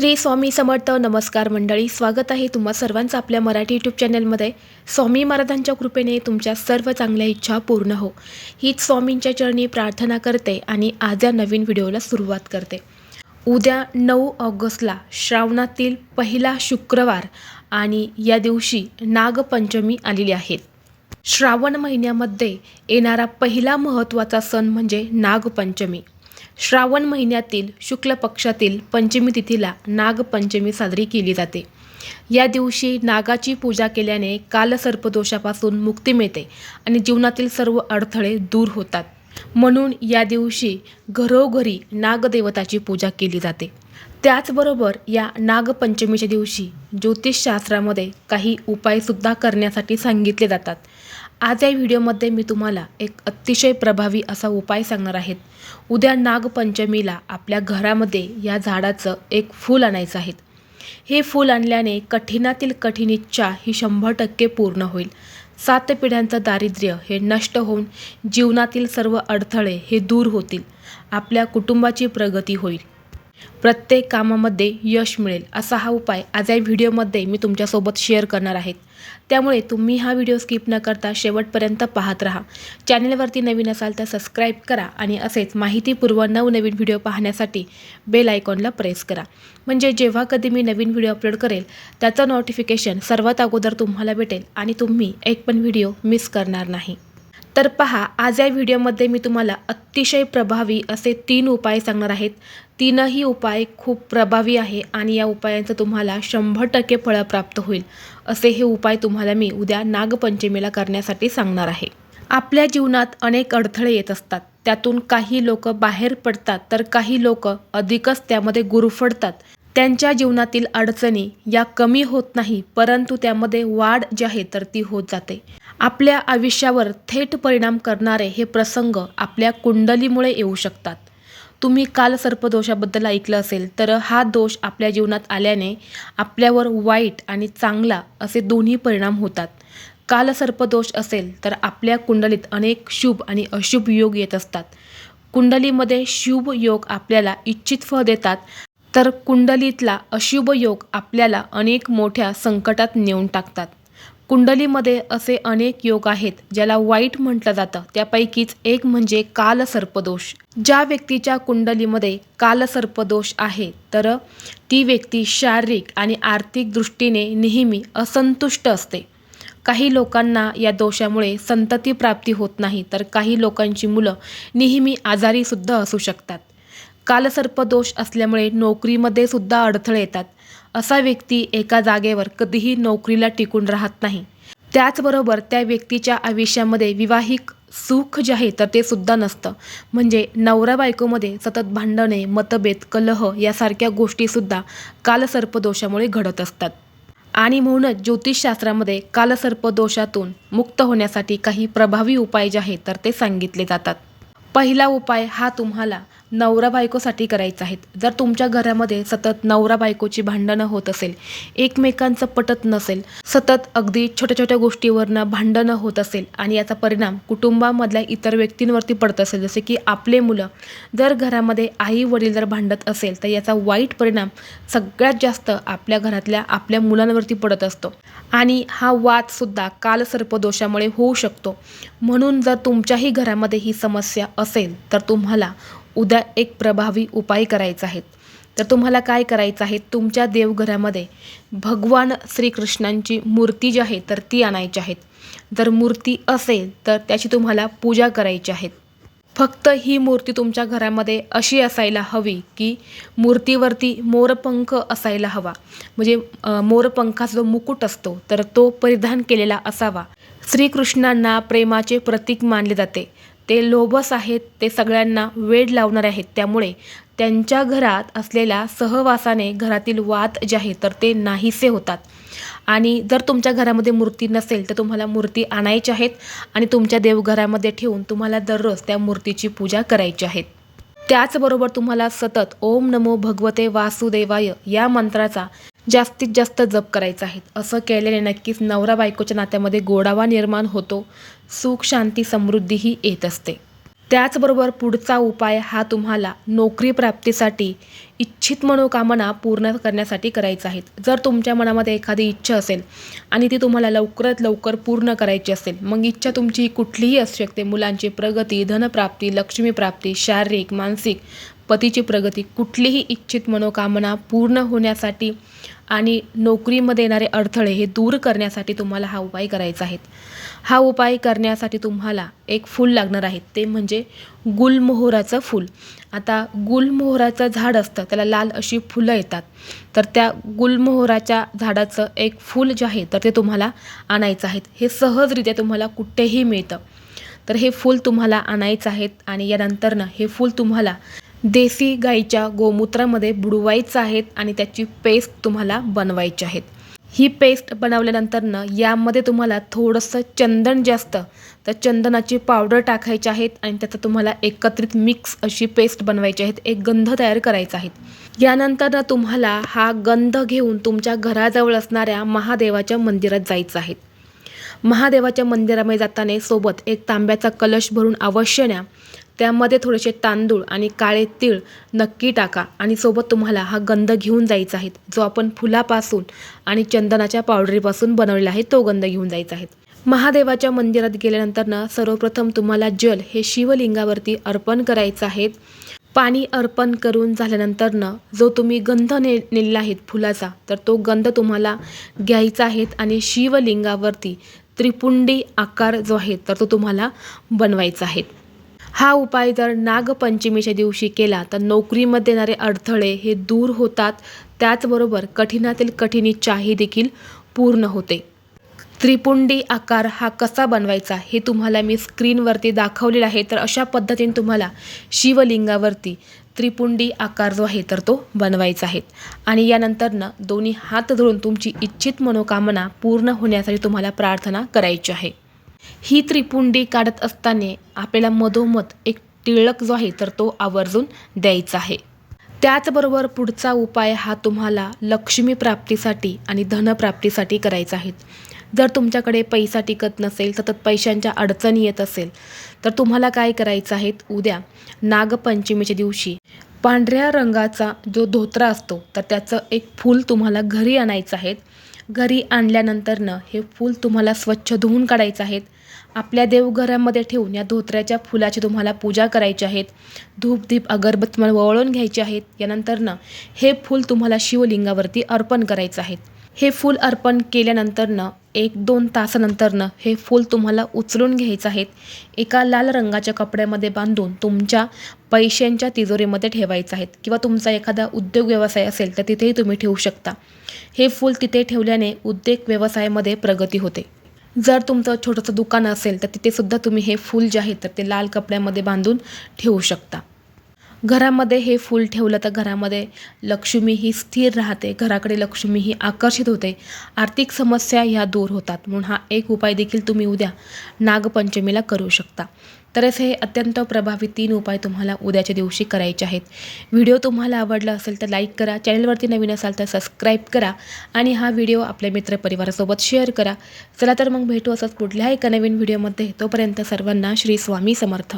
श्री स्वामी समर्थ नमस्कार मंडळी स्वागत आहे तुम्हा सर्वांचं आपल्या मराठी यूट्यूब चॅनलमध्ये स्वामी महाराजांच्या कृपेने तुमच्या सर्व चांगल्या इच्छा पूर्ण हो. हीच स्वामींच्या चरणी प्रार्थना करते आणि आज या नवीन व्हिडिओला सुरुवात करते. उद्या नऊ ऑगस्टला श्रावणातील पहिला शुक्रवार आणि या दिवशी नागपंचमी आलेली आहे श्रावण महिन्यामध्ये येणारा पहिला महत्त्वाचा सण म्हणजे नागपंचमी. श्रावण महिन्यातील शुक्ल पक्षातील पंचमी तिथीला नागपंचमी साजरी केली जाते. या दिवशी नागाची पूजा केल्याने कालसर्पदोषापासून मुक्ती मिळते आणि जीवनातील सर्व अडथळे दूर होतात. म्हणून या दिवशी घरोघरी नागदेवताची पूजा केली जाते. त्याचबरोबर या नागपंचमीच्या दिवशी ज्योतिषशास्त्रामध्ये काही उपायसुद्धा करण्यासाठी सांगितले जातात. आज या व्हिडिओमध्ये मी तुम्हाला एक अतिशय प्रभावी असा उपाय सांगणार आहेत उद्या नागपंचमीला आपल्या घरामध्ये या झाडाचं एक फूल आणायचं आहे. हे फूल आणल्याने कठीणातील कठीण इच्छा ही शंभर टक्के पूर्ण होईल. सात पिढ्यांचं दारिद्र्य हे नष्ट होऊन जीवनातील सर्व अडथळे हे दूर होतील. आपल्या कुटुंबाची प्रगती होईल. प्रत्येक कामामध्ये यश मिळेल असा हा उपाय आज या व्हिडिओमध्ये मी तुमच्यासोबत शेअर करणार आहेत त्यामुळे तुम्ही हा व्हिडिओ स्किप न करता शेवटपर्यंत पाहत राहा. चॅनलवरती नवीन असाल तर सबस्क्राईब करा आणि असेच माहितीपूर्व नवनवीन व्हिडिओ पाहण्यासाठी बेल आयकॉनला प्रेस करा. म्हणजे जेव्हा कधी मी नवीन व्हिडिओ अपलोड करेल त्याचं नोटिफिकेशन सर्वात अगोदर तुम्हाला भेटेल आणि तुम्ही एक पण व्हिडिओ मिस करणार नाही. तर पहा आज या व्हिडिओमध्ये मी तुम्हाला अतिशय प्रभावी असे तीन उपाय सांगणार आहेत. तीनही उपाय खूप प्रभावी आहे आणि या उपायांचं तुम्हाला शंभर टक्के फळं प्राप्त होईल. असे हे उपाय तुम्हाला मी उद्या नागपंचमीला करण्यासाठी सांगणार आहे. आपल्या जीवनात अनेक अडथळे येत असतात. त्यातून काही लोक बाहेर पडतात तर काही लोक अधिकच त्यामध्ये गुरफडतात. त्यांच्या जीवनातील अडचणी या कमी होत नाही परंतु त्यामध्ये वाढ जी आहे तर ती होत जाते. आपल्या आयुष्यावर थेट परिणाम करणारे हे प्रसंग आपल्या कुंडलीमुळे येऊ शकतात. तुम्ही काल सर्पदोषाबद्दल ऐकलं असेल तर हा दोष आपल्या जीवनात आल्याने आपल्यावर वाईट आणि चांगला असे दोन्ही परिणाम होतात. काल सर्पदोष असेल तर आपल्या कुंडलीत अनेक शुभ आणि अशुभ योग येत असतात. कुंडलीमध्ये शुभ योग आपल्याला इच्छित फळ देतात तर कुंडलीतला अशुभ योग आपल्याला अनेक मोठ्या संकटात नेऊन टाकतात. कुंडलीमध्ये असे अनेक योग आहेत ज्याला वाईट म्हटलं जातं. त्यापैकीच एक म्हणजे कालसर्पदोष. ज्या व्यक्तीच्या कुंडलीमध्ये कालसर्पदोष आहे तर ती व्यक्ती शारीरिक आणि आर्थिक दृष्टीने नेहमी असंतुष्ट असते. काही लोकांना या दोषामुळे संतती प्राप्ती होत नाही तर काही लोकांची मुलं नेहमी आजारीसुद्धा असू शकतात. कालसर्पदोष असल्यामुळे नोकरीमध्ये सुद्धा अडथळे येतात. असा व्यक्ती एका जागेवर कधीही नोकरीला टिकून राहत नाही. त्याचबरोबर त्या व्यक्तीच्या आयुष्यामध्ये विवाहिक सुख जे आहे तर ते सुद्धा नसतं. म्हणजे नवरा बायकोमध्ये सतत भांडणे मतभेद कलह यासारख्या गोष्टीसुद्धा कालसर्पदोषामुळे घडत असतात. आणि म्हणूनच ज्योतिषशास्त्रामध्ये कालसर्पदोषातून मुक्त होण्यासाठी काही प्रभावी उपाय जे आहेत तर ते सांगितले जातात. पहिला उपाय हा तुम्हाला नवरा बायकोसाठी करायचा आहेत. जर तुमच्या घरामध्ये सतत नवरा बायकोची भांडणं होत असेल एकमेकांचं पटत नसेल सतत अगदी छोट्या छोट्या गोष्टीवरनं भांडणं होत असेल आणि याचा परिणाम कुटुंबामधल्या इतर व्यक्तींवरती पडत असेल जसे की आपले मुलं जर घरामध्ये आई वडील जर भांडत असेल तर याचा वाईट परिणाम सगळ्यात जास्त आपल्या घरातल्या आपल्या मुलांवरती पडत असतो. आणि हा वादसुद्धा कालसर्पदोषामुळे होऊ शकतो. म्हणून जर तुमच्याही घरामध्ये ही समस्या असेल तर तुम्हाला उद्या एक प्रभावी उपाय करायचा आहे तर तुम्हाला काय करायचं आहे? तुमच्या देवघरामध्ये भगवान श्रीकृष्णांची मूर्ती जी आहे तर ती आणायची आहेत. जर मूर्ती असेल तर त्याची तुम्हाला पूजा करायची आहे. फक्त ही मूर्ती तुमच्या घरामध्ये अशी असायला हवी की मूर्तीवरती मोरपंख असायला हवा. म्हणजे मोरपंखाचा जो मुकुट असतो तर तो परिधान केलेला असावा. श्रीकृष्णांना प्रेमाचे प्रतीक मानले जाते. ते लोभस आहेत ते सगळ्यांना वेड लावणारे आहेत. त्यामुळे त्यांच्या घरात असलेल्या सहवासाने घरातील वाद जे आहे तर ते नाहीसे होतात. आणि जर तुमच्या घरामध्ये मूर्ती नसेल तर तुम्हाला मूर्ती आणायची आहेत आणि तुमच्या देवघरामध्ये ठेवून तुम्हाला दररोज त्या मूर्तीची पूजा करायची आहे त्याचबरोबर तुम्हाला सतत ओम नमो भगवते वासुदेवाय या मंत्राचा जास्तीत जास्त जप करायचा आहे. असं केल्याने नक्कीच नवरा बायकोच्या नात्यामध्ये गोडावा निर्माण होतो. सुख शांती समृद्धीही येत असते. त्याचबरोबर पुढचा उपाय हा तुम्हाला नोकरी प्राप्तीसाठी इच्छित मनोकामना पूर्ण करण्यासाठी करायचा आहेत. जर तुमच्या मनामध्ये एखादी इच्छा असेल आणि ती तुम्हाला लवकरात लवकर पूर्ण करायची असेल मग इच्छा तुमची कुठलीही असू शकते. मुलांची प्रगती धनप्राप्ती लक्ष्मीप्राप्ती शारीरिक मानसिक पतीची प्रगती कुठलीही इच्छित मनोकामना पूर्ण होण्यासाठी आणि नोकरीमध्ये येणारे अडथळे हे दूर करण्यासाठी तुम्हाला हा उपाय करायचा आहे. हा उपाय करण्यासाठी तुम्हाला एक फूल लागणार आहे. ते म्हणजे गुलमोहराचं फूल. आता गुलमोहराचं झाड असतं त्याला लाल अशी फुलं येतात. तर त्या गुलमोहराच्या झाडाचं एक फूल जे आहे तर ते तुम्हाला आणायचं आहे. हे सहजरित्या तुम्हाला कुठेही मिळतं. तर हे फूल तुम्हाला आणायचं आहेत आणि यानंतरनं हे फूल तुम्हाला देसी गाईच्या गोमूत्रामध्ये बुडवायचं आहेत आणि त्याची पेस्ट तुम्हाला बनवायची आहेत. ही पेस्ट बनवल्यानंतरनं यामध्ये तुम्हाला थोडंसं चंदन जे असतं तर चंदनाची पावडर टाकायची आहेत आणि त्याचं तुम्हाला एकत्रित मिक्स अशी पेस्ट बनवायची आहेत एक गंध तयार करायचा आहे. यानंतरनं तुम्हाला हा गंध घेऊन तुमच्या घराजवळ असणाऱ्या महादेवाच्या मंदिरात जायचं आहे. महादेवाच्या मंदिरामध्ये जाताना सोबत एक तांब्याचा कलश भरून अवश्य न्या. त्यामध्ये थोडेसे तांदूळ आणि काळे तीळ नक्की टाका आणि सोबत तुम्हाला हा गंध घेऊन जायचा आहे. जो आपण फुलापासून आणि चंदनाच्या पावडरीपासून बनवलेला आहे तो गंध घेऊन जायचा आहे. महादेवाच्या मंदिरात गेल्यानंतरनं सर्वप्रथम तुम्हाला जल हे शिवलिंगावरती अर्पण करायचं आहे. पाणी अर्पण करून झाल्यानंतरनं जो तुम्ही गंध ने नेलेला आहे फुलाचा तर तो गंध तुम्हाला घ्यायचा आहे आणि शिवलिंगावरती त्रिपुंडी आकार जो आहे तर तो तुम्हाला बनवायचा आहे. हा उपाय जर नागपंचमीच्या दिवशी केला तर नोकरीमध्ये येणारे अडथळे हे दूर होतात. त्याचबरोबर कठीणातील कठीण इच्छाही देखील पूर्ण होते. त्रिपुंडी आकार हा कसा बनवायचा हे तुम्हाला मी स्क्रीनवरती दाखवलेला आहे. तर अशा पद्धतीने तुम्हाला शिवलिंगावरती त्रिपुंडी आकार जो आहे तर तो बनवायचा आहे. आणि यानंतरनं दोन्ही हात धरून तुमची इच्छित मनोकामना पूर्ण होण्यासाठी तुम्हाला प्रार्थना करायची आहे. ही त्रिपुंडी काढत असताना आपल्याला मधोमध एक टिळक जो आहे तर तो आवर्जून द्यायचा आहे. त्याचबरोबर पुढचा उपाय हा तुम्हाला लक्ष्मी प्राप्तीसाठी आणि धनप्राप्तीसाठी करायचा आहे. जर तुमच्याकडे पैसा टिकत नसेल सतत पैशांच्या अडचणी येत असेल तर तुम्हाला काय करायचं आहे? उद्या नागपंचमीच्या दिवशी पांढऱ्या रंगाचा जो धोत्रा असतो तर त्याचं एक फूल तुम्हाला घरी आणायचं आहे. घरी आणल्यानंतरनं हे फूल तुम्हाला स्वच्छ धुवून काढायचं आहेत. आपल्या देवघरामध्ये ठेवून या धोत्र्याच्या फुलाची तुम्हाला पूजा करायची आहेत. धूप दीप अगरबत्ती मला वळून घ्यायची आहेत. यानंतरनं हे फूल तुम्हाला शिवलिंगावरती अर्पण करायचं आहे हे फूल अर्पण केल्यानंतरनं एक दोन तासानंतरनं हे फूल तुम्हाला उचलून घ्यायचं आहेत. एका लाल रंगाच्या कपड्यामध्ये बांधून तुमच्या पैशांच्या तिजोरीमध्ये ठेवायचं आहेत. किंवा तुमचा एखादा उद्योग व्यवसाय असेल तर तिथेही तुम्ही ठेवू शकता. हे फूल तिथे ठेवल्याने उद्योग व्यवसायामध्ये प्रगती होते. जर तुमचं छोटंसं दुकान असेल तर तिथेसुद्धा तुम्ही हे फूल जे आहे तर ते लाल कपड्यामध्ये बांधून ठेवू शकता. घरामध्ये हे फूल ठेवलं तर घरामध्ये लक्ष्मी ही स्थिर राहते घराकडे लक्ष्मी ही आकर्षित होते. आर्थिक समस्या ह्या दूर होतात. म्हणून हा एक उपाय देखील तुम्ही उद्या नागपंचमीला करू शकता. तर असे हे अत्यंत प्रभावी तीन उपाय तुम्हाला उद्याच्या दिवशी करायचे आहेत. व्हिडिओ तुम्हाला आवडला असेल तर लाईक करा चॅनलवरती नवीन असाल तर सबस्क्राईब करा आणि हा व्हिडिओ आपल्या मित्रपरिवारासोबत शेअर करा. चला तर मग भेटू असंच पुढल्या एका नवीन व्हिडिओमध्ये. तोपर्यंत सर्वांना श्री स्वामी समर्थ.